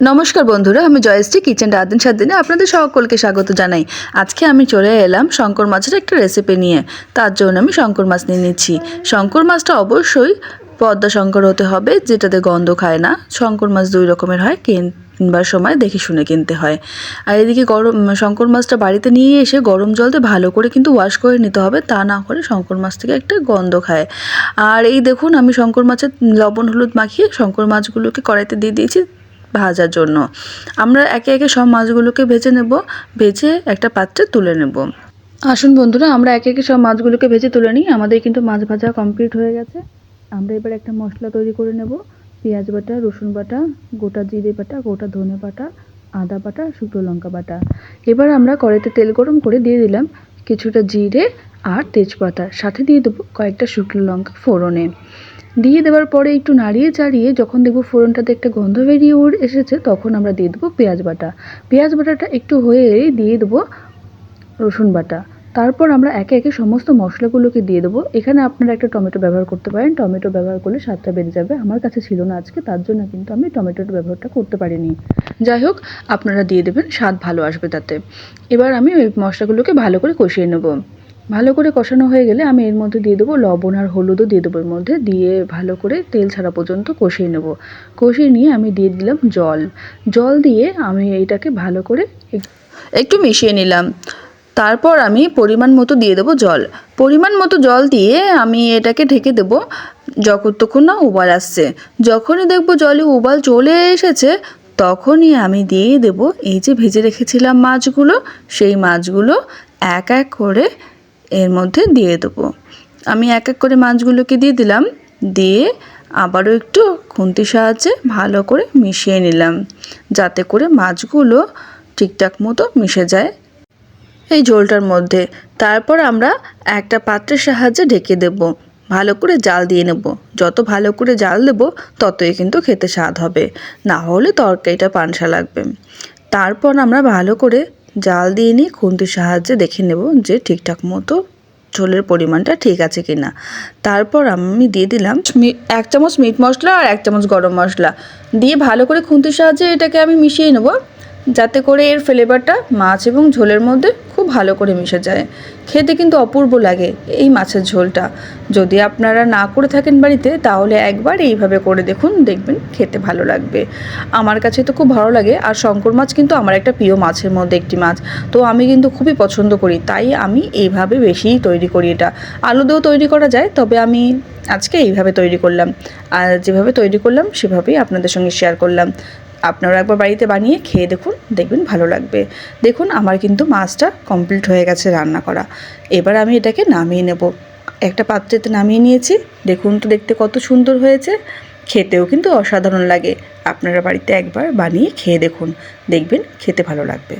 নমস্কার বন্ধুরা, আমি জয়শ্রী, কিচেন রাদিন সাত দিনে আপনাদের সকলকে স্বাগত জানাই। আজকে আমি চলে এলাম শঙ্কর মাছের একটা রেসিপি নিয়ে। তার জন্য আমি শঙ্কর মাছ নিয়ে নিচ্ছি। শঙ্কর মাছটা অবশ্যই পদ্মা শঙ্কর হতে হবে, যেটাতে গন্ধ খায় না। শঙ্কর মাছ দুই রকমের হয়, কিনবার সময় দেখে শুনে কিনতে হয়। আর এদিকে গরম, শঙ্কর মাছটা বাড়িতে নিয়ে এসে গরম জলতে ভালো করে কিন্তু ওয়াশ করে নিতে হবে, তা না করে শঙ্কর মাছ থেকে একটা গন্ধ খায়। আর এই দেখুন, আমি শঙ্কর মাছের লবণ হলুদ মাখিয়ে শঙ্কর মাছগুলোকে কড়াইতে দিয়ে দিয়েছি। ভাজার জন্য। আমরা একে একে সব মাছগুলোকে ভেজে নেব, ভেজে একটা পাত্রে তুলে নেব। আসুন বন্ধুরা, আমরা একে একে সব মাছগুলোকে ভেজে তুলে নিই। আমাদের কিন্তু মাছ ভাজা কমপ্লিট হয়ে গেছে। আমরা এবার একটা মশলা তৈরি করে নেব। পেঁয়াজ বাটা, রসুন বাটা, গোটা জিরে বাটা, গোটা ধনে বাটা, আদা বাটা, শুকনো লঙ্কা বাটা। এবার আমরা কড়াইতে তেল গরম করে দিয়ে দিলাম কিছুটা জিরে আর তেজপাতা। সাথে দিয়ে দেবো কয়েকটা শুকনো লঙ্কা ফোড়নে। দিয়ে দেওয়ার পরে একটু নাড়িয়ে চাড়িয়ে যখন দেখব ফোড়নটাতে একটা গন্ধ বেরিয়ে উঠ এসেছে, তখন আমরা দিয়ে দেবো পেঁয়াজ বাটা। পেঁয়াজ বাটাটা একটু হয়েই দিয়ে দেবো রসুন বাটা। তারপর আমরা একে একে সমস্ত মশলাগুলোকে দিয়ে দেবো। এখানে আপনারা একটা টমেটো ব্যবহার করতে পারেন। টমেটো ব্যবহার করলে স্বাদটা বেড়ে যাবে। আমার কাছে ছিল না আজকে, তার জন্য কিন্তু আমি টমেটোর ব্যবহারটা করতে পারিনি। যাই হোক, আপনারা দিয়ে দেবেন, স্বাদ ভালো আসবে তাতে। এবার আমি ওই মশলাগুলোকে ভালো করে কষিয়ে নেব। ভালো করে কষানো হয়ে গেলে আমি এর মধ্যে দিয়ে দেবো লবণ আর হলুদও দিয়ে দেবো এর মধ্যে। দিয়ে ভালো করে তেল ছাড়া পর্যন্ত কষিয়ে নেব। কষিয়ে নিয়ে আমি দিয়ে দিলাম জল। জল দিয়ে আমি এটাকে ভালো করে একটু মিশিয়ে নিলাম। তারপর আমি পরিমাণ মতো দিয়ে দেবো জল। পরিমাণ মতো জল দিয়ে আমি এটাকে ঢেকে দেবো যতক্ষণ না উবাল আসছে। যখনই দেখব জলে উবাল চলে এসেছে, তখনই আমি দিয়ে দেব এই যে ভেজে রেখেছিলাম মাছগুলো, সেই মাছগুলো এক এক করে এর মধ্যে দিয়ে দেবো। আমি এক এক করে মাছগুলোকে দিয়ে দিলাম, দিয়ে আবারও একটু খুন্তির সাহায্যে ভালো করে মিশিয়ে নিলাম, যাতে করে মাছগুলো ঠিকঠাক মতো মিশে যায়। এই ঝোলটার মধ্যে তারপর আমরা একটা পাত্রের সাহায্যে ঢেকে দেব, ভালো করে জাল দিয়ে নেব। যত ভালো করে জাল দেব, ততই কিন্তু খেতে স্বাদ হবে, না হলে তরকারিটা পানসা লাগবে। তারপর আমরা ভালো করে জাল দিয়ে নিয়ে খুন্তির সাহায্যে দেখে নেব যে ঠিকঠাক মতো ঝোলের পরিমাণটা ঠিক আছে কি না তারপর আমি দিয়ে দিলাম এক চামচ মিট মশলা আর এক চামচ গরম মশলা। দিয়ে ভালো করে খুন্তির সাহায্যে এটাকে আমি মিশিয়ে নেব। যাতে করে এর ফ্লেভারটা মাছ এবং ঝোলের মধ্যে ভালো করে মিশে যায়। খেতে কিন্তু অপূর্ব লাগে এই মাছের ঝোলটা। যদি আপনারা না করে থাকেন বাড়িতে, তাহলে একবার এইভাবে করে দেখুন, দেখবেন খেতে ভালো লাগবে। আমার কাছে তো খুব ভালো লাগে, আর শঙ্কর মাছ কিন্তু আমার একটা প্রিয় মাছের মধ্যে একটি মাছ। তো আমি কিন্তু খুবই পছন্দ করি, তাই আমি এইভাবে বেশিই তৈরি করি এটা। আলু দিয়েও তৈরি করা যায়, তবে আমি আজকে এইভাবে তৈরি করলাম। আর যেভাবে তৈরি করলাম, সেভাবেই আপনাদের সঙ্গে শেয়ার করলাম। আপনারা একবার বাড়িতে বানিয়ে খেয়ে দেখুন, দেখবেন ভালো লাগবে। দেখুন, আমার কিন্তু মাছটা কমপ্লিট হয়ে গেছে রান্না করা। এবার আমি এটাকে নামিয়ে নেব। একটা পাত্রেতে নামিয়ে নিয়েছি। দেখুন তো, দেখতে কত সুন্দর হয়েছে। খেতেও কিন্তু অসাধারণ লাগে। আপনারা বাড়িতে একবার বানিয়ে খেয়ে দেখুন। দেখবেন খেতে ভালো লাগবে।